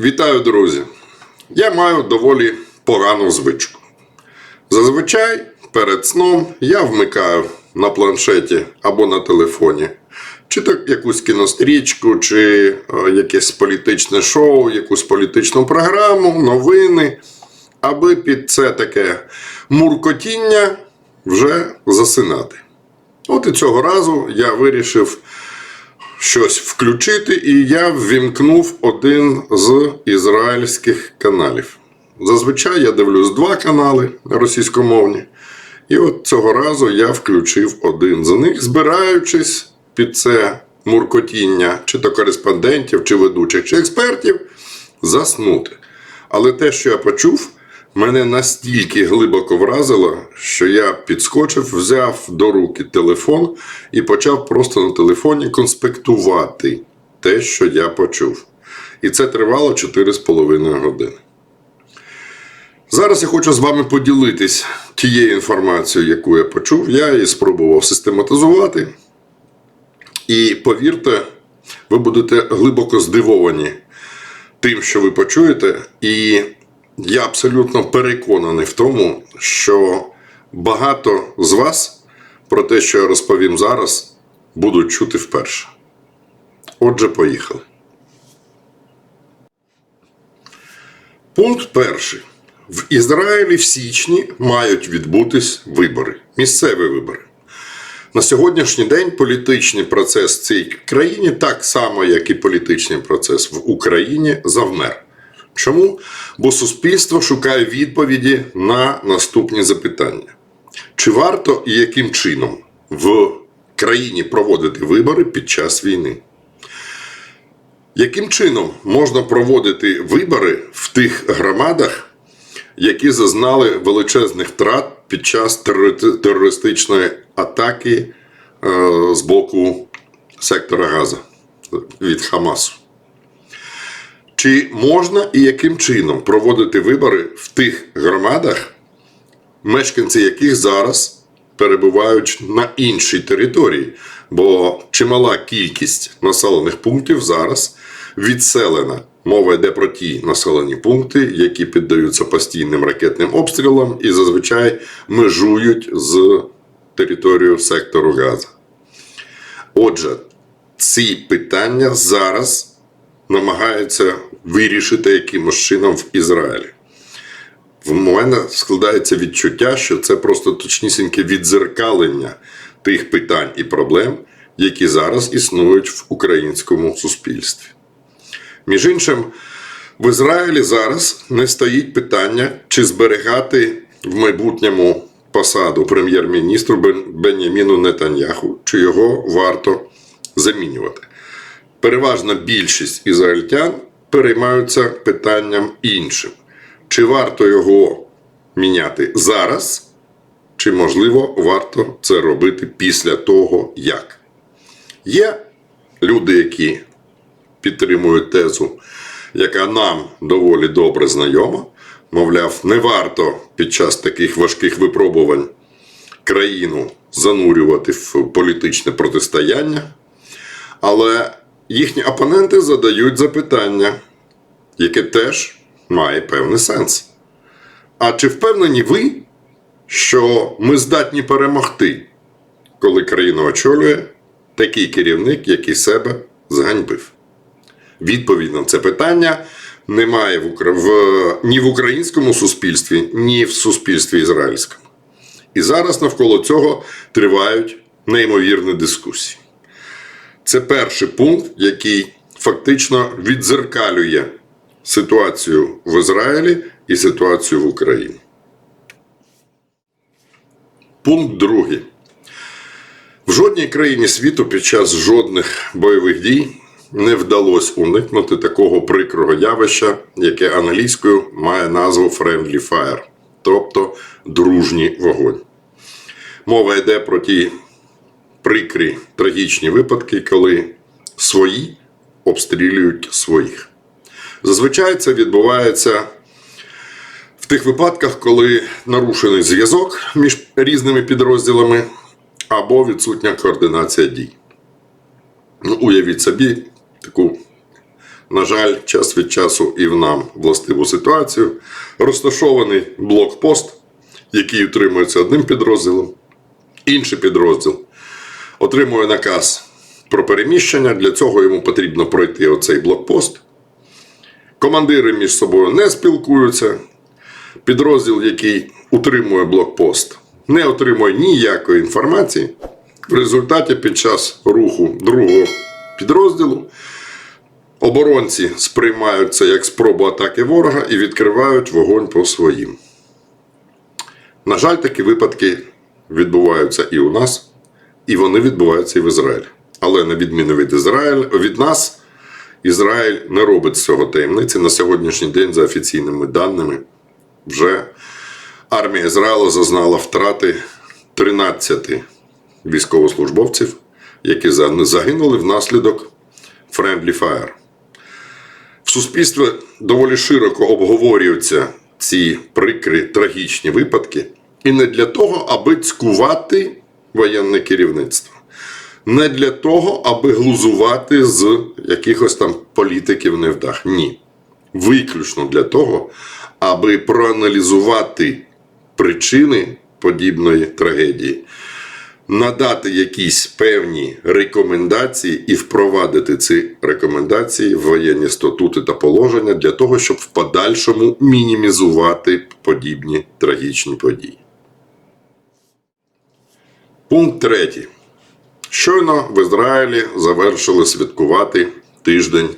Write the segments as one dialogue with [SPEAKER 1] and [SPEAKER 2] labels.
[SPEAKER 1] Вітаю, друзі! Я маю доволі погану звичку. Зазвичай перед сном я вмикаю на планшеті або на телефоні, чи так якусь кінострічку, чи е, якесь політичне шоу, якусь політичну програму, новини, аби під це таке муркотіння вже засинати. От і цього разу я вирішив щось включити, і я ввімкнув один з ізраїльських каналів. Зазвичай я дивлюсь два канали російськомовні. І от цього разу я включив один з них, збираючись під це муркотіння, чи то кореспондентів, чи ведучих, чи експертів, заснути. Але те, що я почув, мене настільки глибоко вразило, що я підскочив, взяв до руки телефон і почав просто на телефоні конспектувати те, що я почув. І це тривало 4,5 години. Зараз я хочу з вами поділитись тією інформацією, яку я почув. Я її спробував систематизувати. І повірте, ви будете глибоко здивовані тим, що ви почуєте. І я абсолютно переконаний в тому, що багато з вас про те, що я розповім зараз, будуть чути вперше. Отже, поїхали. Пункт перший. В Ізраїлі в січні мають відбутись вибори, місцеві вибори. На сьогоднішній день політичний процес в цій країні, так само, як і політичний процес в Україні, завмер. Чому? Бо суспільство шукає відповіді на наступні запитання: чи варто і яким чином в країні проводити вибори під час війни? Яким чином можна проводити вибори в тих громадах, які зазнали величезних втрат під час терористичної атаки е, з боку сектора Газа від Хамасу? Чи можна і яким чином проводити вибори в тих громадах, мешканці яких зараз перебувають на іншій території? Бо чимала кількість населених пунктів зараз відселена. Мова йде про ті населені пункти, які піддаються постійним ракетним обстрілам і зазвичай межують з територією сектору Газа. Отже, ці питання зараз намагаються вирішити якимось чином в Ізраїлі. В мене складається відчуття, що це просто точнісіньке відзеркалення тих питань і проблем, які зараз існують в українському суспільстві. Між іншим, в Ізраїлі зараз не стоїть питання, чи зберігати в майбутньому посаду прем'єр-міністру Бен- Беняміну Нетаньяху, чи його варто замінювати. Переважна більшість ізраїльтян переймаються питанням іншим: чи варто його міняти зараз, чи можливо варто це робити після того, як. Є люди, які підтримують тезу, яка нам доволі добре знайома. Мовляв, не варто під час таких важких випробувань країну занурювати в політичне протистояння. Але їхні опоненти задають запитання, яке теж має певний сенс. А чи впевнені ви, що ми здатні перемогти, коли країну очолює такий керівник, який себе зганьбив? Відповідь на це питання немає в, в, ні в українському суспільстві, ні в суспільстві ізраїльському. І зараз навколо цього тривають неймовірні дискусії. Це перший пункт, який фактично відзеркалює ситуацію в Ізраїлі і ситуацію в Україні. Пункт другий. В жодній країні світу під час жодних бойових дій не вдалося уникнути такого прикрого явища, яке англійською має назву Friendly Fire, тобто дружній вогонь. Мова йде про ті прикрі трагічні випадки, коли свої обстрілюють своїх. Зазвичай це відбувається в тих випадках, коли нарушений зв'язок між різними підрозділами або відсутня координація дій. Ну, уявіть собі таку на жаль, час від часу і в нам властиву ситуацію, розташований блокпост, який утримується одним підрозділом, інший підрозділ отримує наказ про переміщення. Для цього йому потрібно пройти оцей блокпост. Командири між собою не спілкуються. Підрозділ, який утримує блокпост, не отримує ніякої інформації. В результаті під час руху другого підрозділу оборонці сприймають це як спробу атаки ворога і відкривають вогонь по своїм. На жаль, такі випадки відбуваються і у нас, і вони відбуваються і в Ізраїлі. Але на відміну від Ізраїля, від нас, Ізраїль не робить цього таємниці. На сьогоднішній день, за офіційними даними, вже армія Ізраїлу зазнала втрати 13 військовослужбовців, які загинули внаслідок Friendly Fire. В суспільстві доволі широко обговорюються ці прикрі трагічні випадки, і не для того, аби цькувати воєнне керівництво, не для того, аби глузувати з якихось там політиків невдах. Ні. Виключно для того, аби проаналізувати причини подібної трагедії, надати якісь певні рекомендації і впровадити ці рекомендації в воєнні статути та положення для того, щоб в подальшому мінімізувати подібні трагічні події. Пункт третій. Щойно в Ізраїлі завершили святкувати тиждень,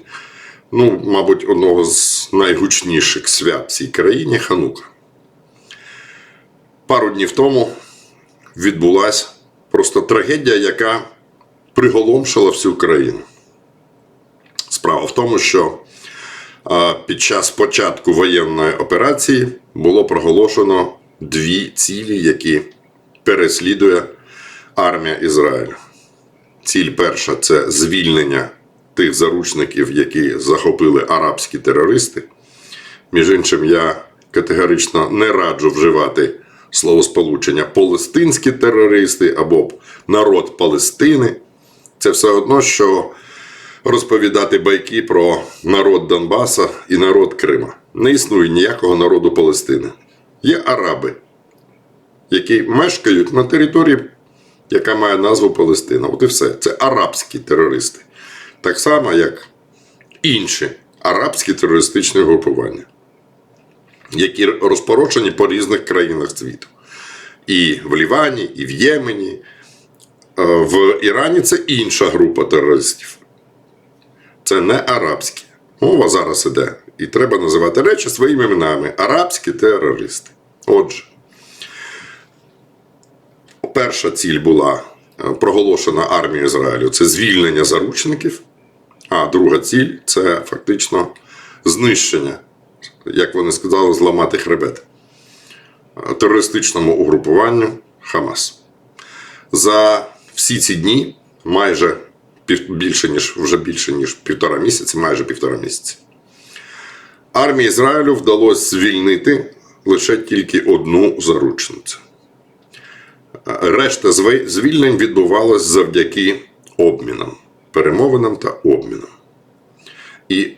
[SPEAKER 1] ну, мабуть, одного з найгучніших свят в цій країні Ханука. Пару днів тому відбулася просто трагедія, яка приголомшила всю країну. Справа в тому, що під час початку воєнної операції було проголошено дві цілі, які переслідує армія Ізраїлю. Ціль перша це звільнення тих заручників, які захопили арабські терористи. Між іншим, я категорично не раджу вживати словосполучення палестинські терористи або народ Палестини. Це все одно, що розповідати байки про народ Донбаса і народ Крима. Не існує ніякого народу Палестини. Є араби, які мешкають на території, яка має назву Палестина. От і все. Це арабські терористи. Так само, як інші арабські терористичні групування, які розпорошені по різних країнах світу. І в Лівані, і в Ємені. Е, В Ірані це інша група терористів. Це не арабські. Мова зараз іде. І треба називати речі своїми іменами. Арабські терористи. Отже, перша ціль була е, проголошена армією Ізраїлю це звільнення заручників, а друга ціль це фактично знищення, як вони сказали, зламати хребет е, терористичному угрупуванню Хамас. За всі ці дні, майже більше ніж вже більше ніж півтора місяці, майже півтора місяці. Армії Ізраїлю вдалося звільнити лише тільки одну заручницю. Решта звільнень відбувалось завдяки обмінам, перемовинам та обмінам. І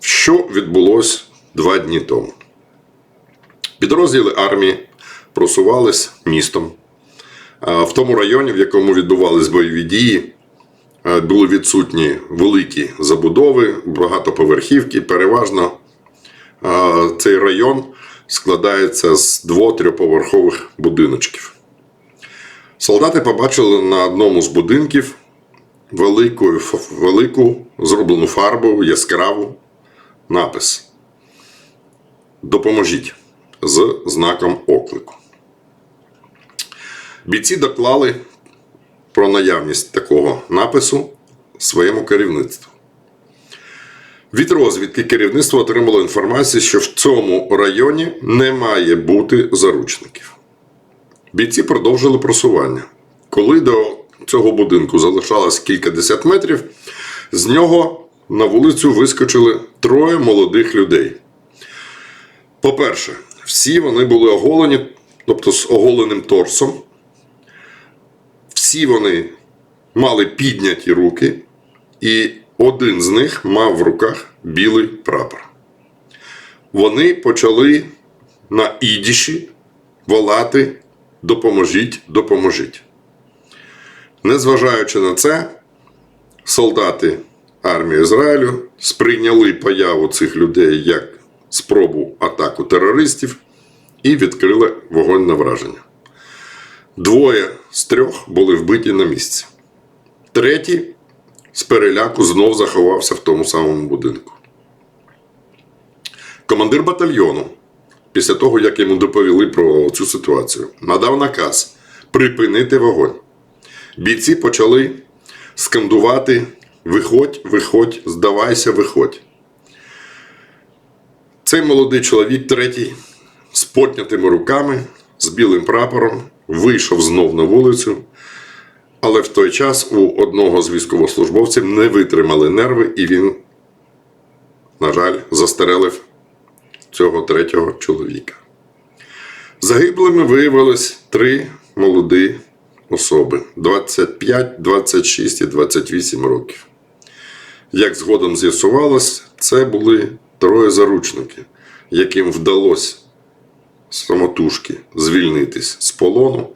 [SPEAKER 1] що відбулось два дні тому? Підрозділи армії просувались містом. В тому районі, в якому відбувались бойові дії, були відсутні великі забудови, багатоповерхівки. Переважно цей район складається з дво-трьохповерхових будиночків. Солдати побачили на одному з будинків велику, велику зроблену фарбою, яскраву напис. Допоможіть з знаком оклику. Бійці доклали про наявність такого напису своєму керівництву. Від розвідки керівництво отримало інформацію, що в цьому районі не має бути заручників. Бійці продовжили просування. Коли до цього будинку залишалось кількадесят метрів, з нього на вулицю вискочили троє молодих людей. По-перше, всі вони були оголені, тобто з оголеним торсом. Всі вони мали підняті руки, і один з них мав в руках білий прапор. Вони почали на ідіші волати Допоможіть, допоможіть. Незважаючи на це, солдати армії Ізраїлю сприйняли появу цих людей як спробу атаку терористів і відкрили вогонь на враження. Двоє з трьох були вбиті на місці. Третій з переляку знов заховався в тому самому будинку. Командир батальйону, після того, як йому доповіли про цю ситуацію, надав наказ припинити вогонь. Бійці почали скандувати: Виходь, виходь, здавайся, виходь. Цей молодий чоловік, третій, з поднятими руками, з білим прапором, вийшов знов на вулицю, але в той час у одного з військовослужбовців не витримали нерви, і він, на жаль, застерелив цього третього чоловіка. Загиблими виявилось три молоді особи 25, 26 і 28 років. Як згодом з'ясувалось, це були троє заручників, яким вдалося самотужки звільнитись з полону,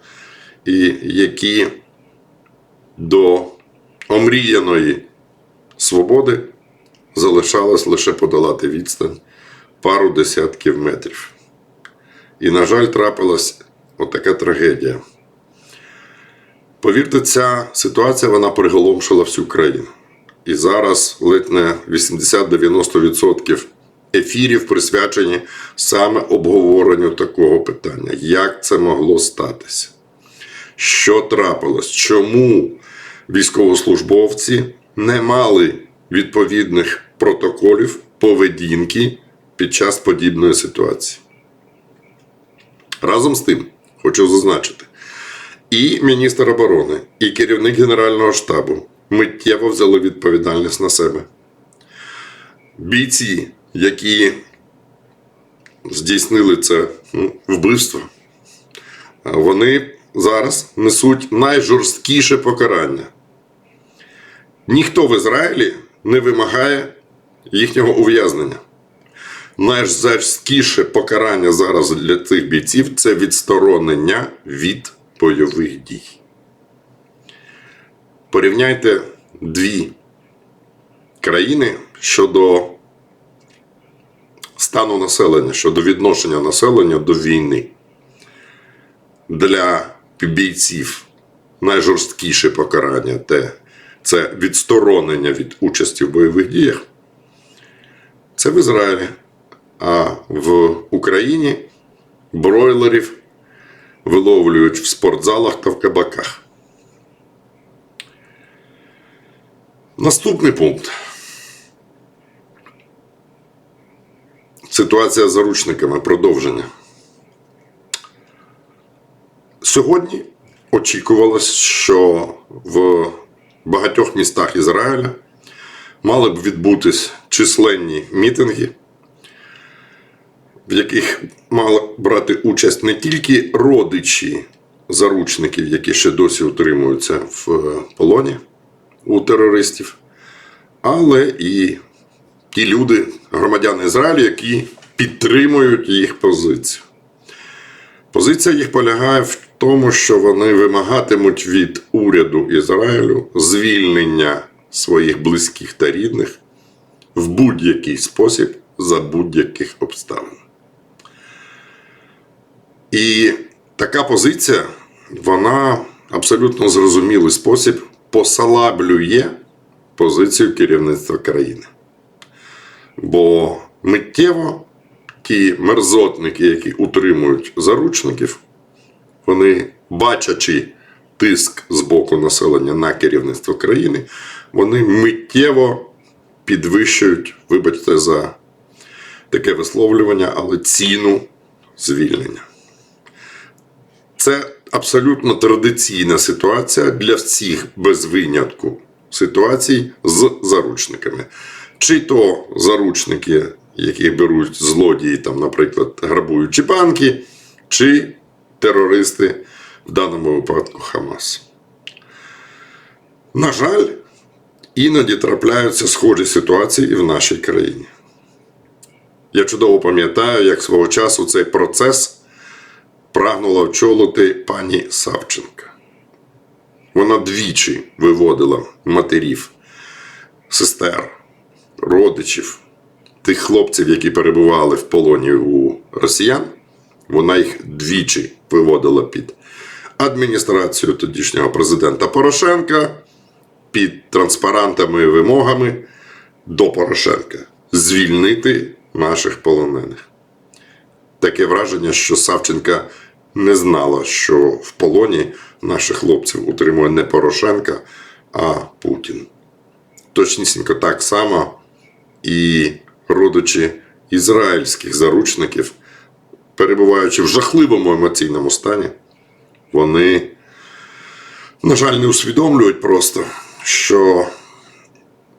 [SPEAKER 1] і які до омріяної свободи залишалось лише подолати відстань пару десятків метрів. І, на жаль, трапилась отака трагедія. Повірте, ця ситуація вона приголомшила всю країну. І зараз ледь не 80-90% ефірів присвячені саме обговоренню такого питання. Як це могло статися? Що трапилось? Чому військовослужбовці не мали відповідних протоколів поведінки під час подібної ситуації? Разом з тим, хочу зазначити, і міністр оборони, і керівник Генерального штабу миттєво взяли відповідальність на себе. Бійці, які здійснили це ну, вбивство, вони зараз несуть найжорсткіше покарання. Ніхто в Ізраїлі не вимагає їхнього ув'язнення. Найжорсткіше покарання зараз для цих бійців це відсторонення від бойових дій. Порівняйте дві країни щодо стану населення, щодо відношення населення до війни. Для бійців найжорсткіше покарання це відсторонення від участі в бойових діях. Це в Ізраїлі. А в Україні бройлерів виловлюють в спортзалах та в кабаках. Наступний пункт. Ситуація з заручниками. Продовження. Сьогодні очікувалось, що в багатьох містах Ізраїля мали б відбутись численні мітинги, в яких мали брати участь не тільки родичі заручників, які ще досі утримуються в полоні у терористів, але і ті люди, громадяни Ізраїлю, які підтримують їх позицію. Позиція їх полягає в тому, що вони вимагатимуть від уряду Ізраїлю звільнення своїх близьких та рідних в будь-який спосіб за будь-яких обставин. І така позиція, вона абсолютно зрозумілий спосіб посалаблює позицію керівництва країни. Бо миттєво ті мерзотники, які утримують заручників, вони, бачачи тиск з боку населення на керівництво країни, вони миттєво підвищують, вибачте, за таке висловлювання, але ціну звільнення. Це абсолютно традиційна ситуація для всіх без винятку ситуацій з заручниками. Чи то заручники, яких беруть злодії, там, наприклад, грабуючи банки, чи терористи, в даному випадку Хамас. На жаль, Іноді трапляються схожі ситуації і в нашій країні. Я чудово пам'ятаю, як свого часу цей процес прагнула очолити пані Савченка. Вона двічі виводила матерів, сестер, родичів, тих хлопців, які перебували в полоні у росіян. Вона їх двічі виводила під адміністрацію тодішнього президента Порошенка, під транспарантами і вимогами до Порошенка звільнити наших полонених. Таке враження, що Савченка не знала, що в полоні наших хлопців утримує не Порошенка, а Путін. Точнісінько так само і родичі ізраїльських заручників, перебуваючи в жахливому емоційному стані, вони, на жаль, не усвідомлюють просто, що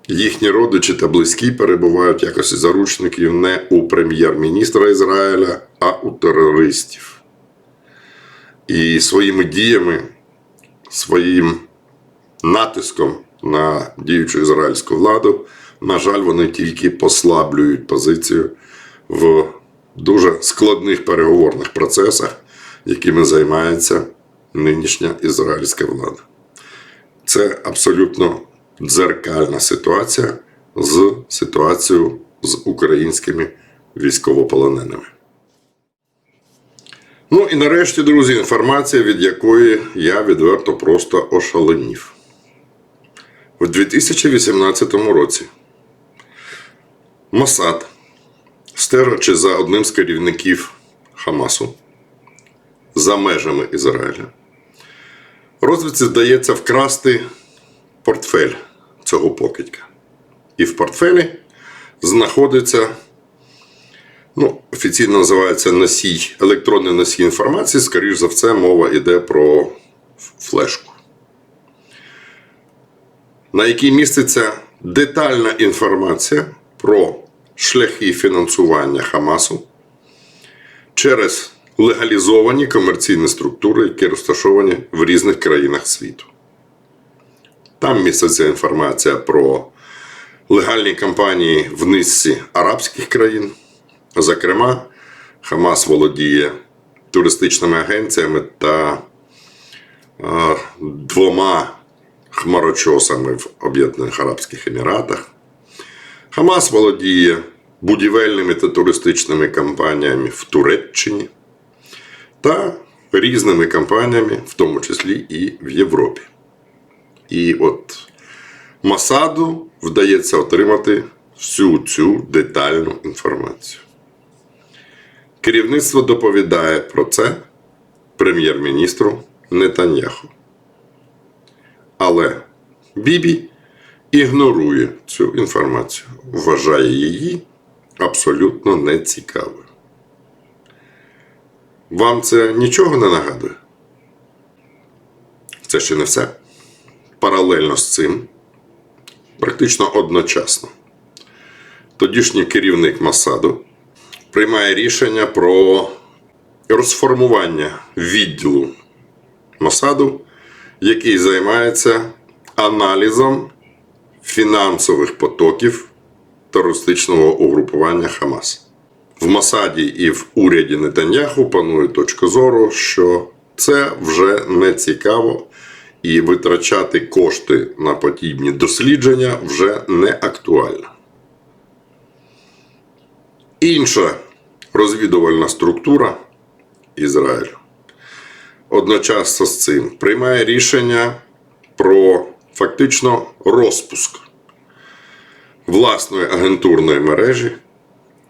[SPEAKER 1] їхні родичі та близькі перебувають в якості заручників не у прем'єр-міністра Ізраїля, а у терористів. І своїми діями, своїм натиском на діючу ізраїльську владу, на жаль, вони тільки послаблюють позицію в дуже складних переговорних процесах, якими займається нинішня ізраїльська влада. Це абсолютно дзеркальна ситуація з ситуацією з українськими військовополоненими. Ну і нарешті, друзі, інформація, від якої я відверто просто ошаленів. У 2018 році Масад, стежачи за одним з керівників Хамасу за межами Ізраїля, розвідці вдається вкрасти портфель цього покидька. І в портфелі знаходиться, ну, офіційно називається носій, електронний носій інформації, скоріш за все, мова йде про флешку, на якій міститься детальна інформація про шляхи фінансування Хамасу через легалізовані комерційні структури, які розташовані в різних країнах світу. Там міститься інформація про легальні кампанії в низці арабських країн. Зокрема, Хамас володіє туристичними агенціями та е, двома хмарочосами в Об'єднаних Арабських Еміратах. Хамас володіє будівельними та туристичними кампаніями в Туреччині та різними кампаніями, в тому числі і в Європі. І от Масаду вдається отримати всю цю детальну інформацію. Керівництво доповідає про це прем'єр-міністру Нетаньяху. Але Бібі ігнорує цю інформацію, вважає її абсолютно нецікавою. Вам це нічого не нагадує? Це ще не все. Паралельно з цим, практично одночасно, тодішній керівник Масаду приймає рішення про розформування відділу Масаду, який займається аналізом фінансових потоків терористичного угрупування Хамас. В Масаді і в уряді Нетаньяху панує точка зору, що це вже не цікаво, і витрачати кошти на подібні дослідження вже не актуально. Інша розвідувальна структура Ізраїлю одночасно з цим приймає рішення про фактично розпуск власної агентурної мережі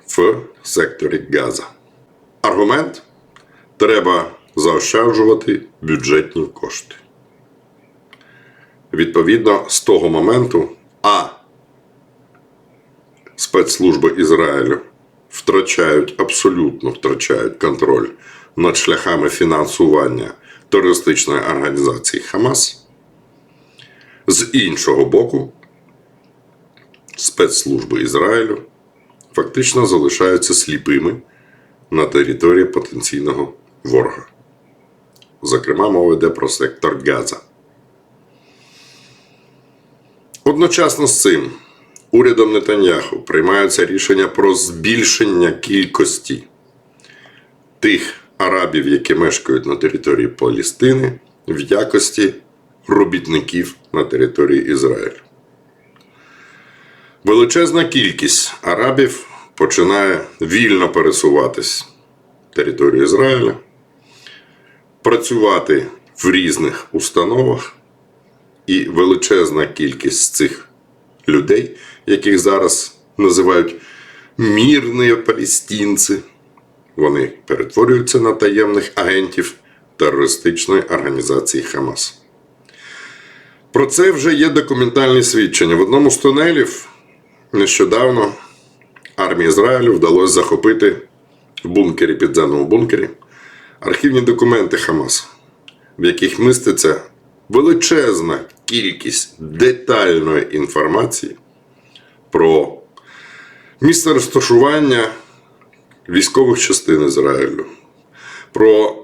[SPEAKER 1] в секторі Газа. Аргумент треба заощаджувати бюджетні кошти. Відповідно, з того моменту А. Спецслужби Ізраїлю втрачають, абсолютно втрачають контроль над шляхами фінансування терористичної організації Хамас. З іншого боку, спецслужби Ізраїлю фактично залишаються сліпими на території потенційного ворога. Зокрема, мова йде про сектор Газа. Одночасно з цим урядом Нетаньяху приймаються рішення про збільшення кількості тих арабів, які мешкають на території Палестини, в якості робітників на території Ізраїлю. Величезна кількість арабів починає вільно пересуватись територію Ізраїля, працювати в різних установах, і величезна кількість цих людей, яких зараз називають мірні палестинці, вони перетворюються на таємних агентів терористичної організації Хамас. Про це вже є документальні свідчення. В одному з тунелів нещодавно армії Ізраїлю вдалося захопити в бункері, підземному бункері, архівні документи Хамасу, в яких міститься величезна кількість детальної інформації про місце розташування військових частин Ізраїлю, про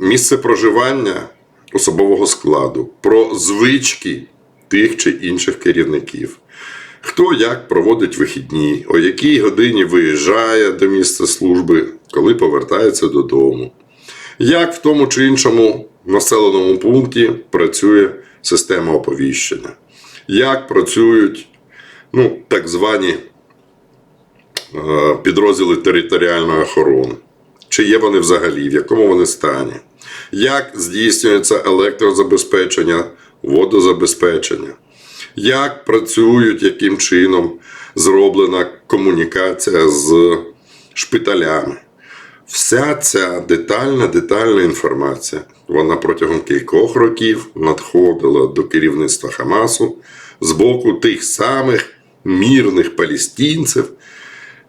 [SPEAKER 1] місце проживання особового складу, про звички тих чи інших керівників. Хто як проводить вихідні, о якій годині виїжджає до місця служби, коли повертається додому. Як в тому чи іншому населеному пункті працює система оповіщення, як працюють ну, так звані е, підрозділи територіальної охорони, чи є вони взагалі, в якому вони стані, як здійснюється електрозабезпечення, водозабезпечення, як працюють, яким чином зроблена комунікація з шпиталями. Вся ця детальна, детальна інформація, вона протягом кількох років надходила до керівництва Хамасу з боку тих самих мірних палестинців,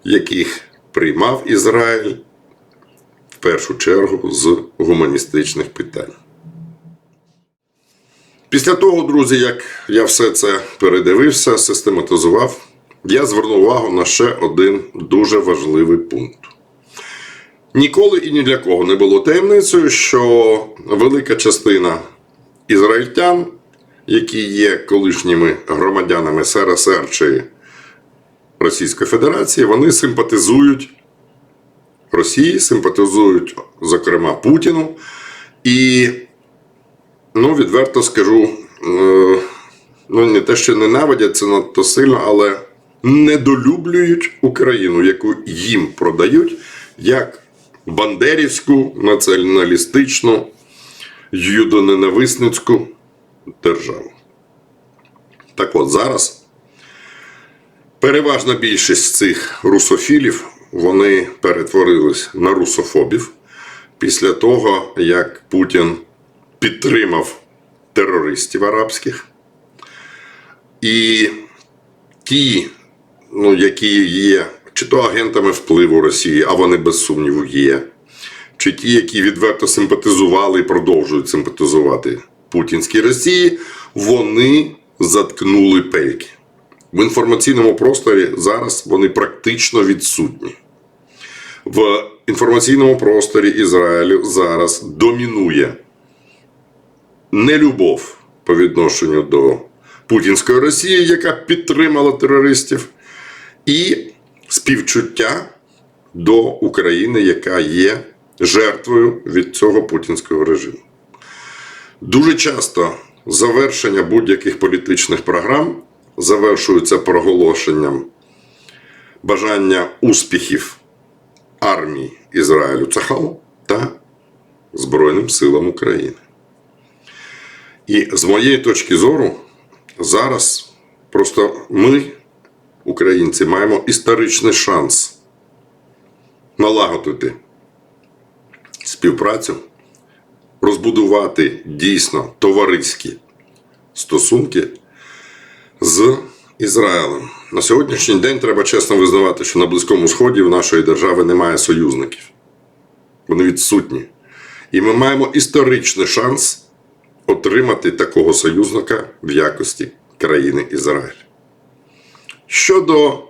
[SPEAKER 1] яких приймав Ізраїль в першу чергу з гуманістичних питань. Після того, друзі, як я все це передивився, систематизував, я звернув увагу на ще один дуже важливий пункт. Ніколи і ні для кого не було таємницею, що велика частина ізраїльтян, які є колишніми громадянами СРСР чи Російської Федерації, вони симпатизують Росії, симпатизують, зокрема, Путіну. І, ну, відверто скажу, е, ну, не те, що ненавидять це надто сильно, але недолюблюють Україну, яку їм продають як бандерівську, націоналістичну, юдоненависницьку державу. Так от зараз переважна більшість цих русофілів вони перетворились на русофобів після того, як Путін підтримав терористів арабських. І ті, ну, які є чи то агентами впливу Росії, а вони без сумніву є, чи ті, які відверто симпатизували і продовжують симпатизувати путінській Росії, вони заткнули пельки. В інформаційному просторі зараз вони практично відсутні. В інформаційному просторі Ізраїлю зараз домінує нелюбов по відношенню до Путінської Росії, яка підтримала терористів, і співчуття до України, яка є жертвою від цього путінського режиму. Дуже часто завершення будь-яких політичних програм завершуються проголошенням бажання успіхів армії Ізраїлю Цахал та Збройним силам України. І з моєї точки зору, зараз просто ми, українці, маємо історичний шанс налагодити співпрацю, розбудувати дійсно товариські стосунки з Ізраїлем. На сьогоднішній день треба чесно визнавати, що на Близькому Сході в нашої держави немає союзників. Вони відсутні. І ми маємо історичний шанс отримати такого союзника в якості країни Ізраїль. Щодо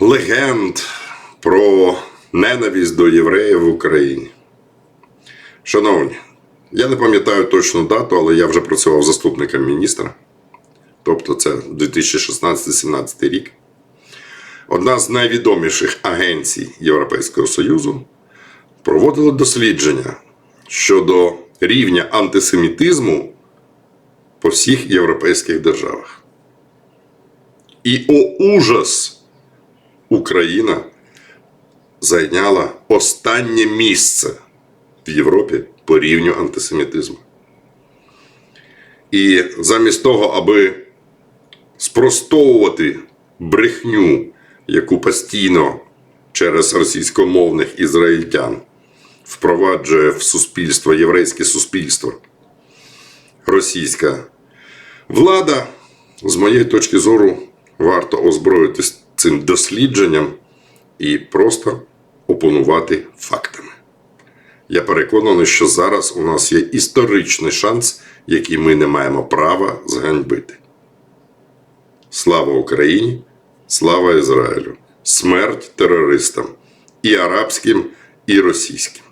[SPEAKER 1] легенд про ненависть до євреїв в Україні. Шановні, я не пам'ятаю точну дату, але я вже працював заступником міністра тобто це 2016-17 рік, одна з найвідоміших агенцій Європейського Союзу проводила дослідження щодо рівня антисемітизму по всіх європейських державах. І о ужас! Україна зайняла останнє місце в Європі по рівню антисемітизму. І замість того, аби спростовувати брехню, яку постійно через російськомовних ізраїльтян впроваджує в суспільство, єврейське суспільство, російська влада, з моєї точки зору, варто озброїтись цим дослідженням і просто опонувати фактами. Я переконаний, що зараз у нас є історичний шанс, який ми не маємо права зганьбити. Слава Україні! Слава Ізраїлю! Смерть терористам і арабським, і російським.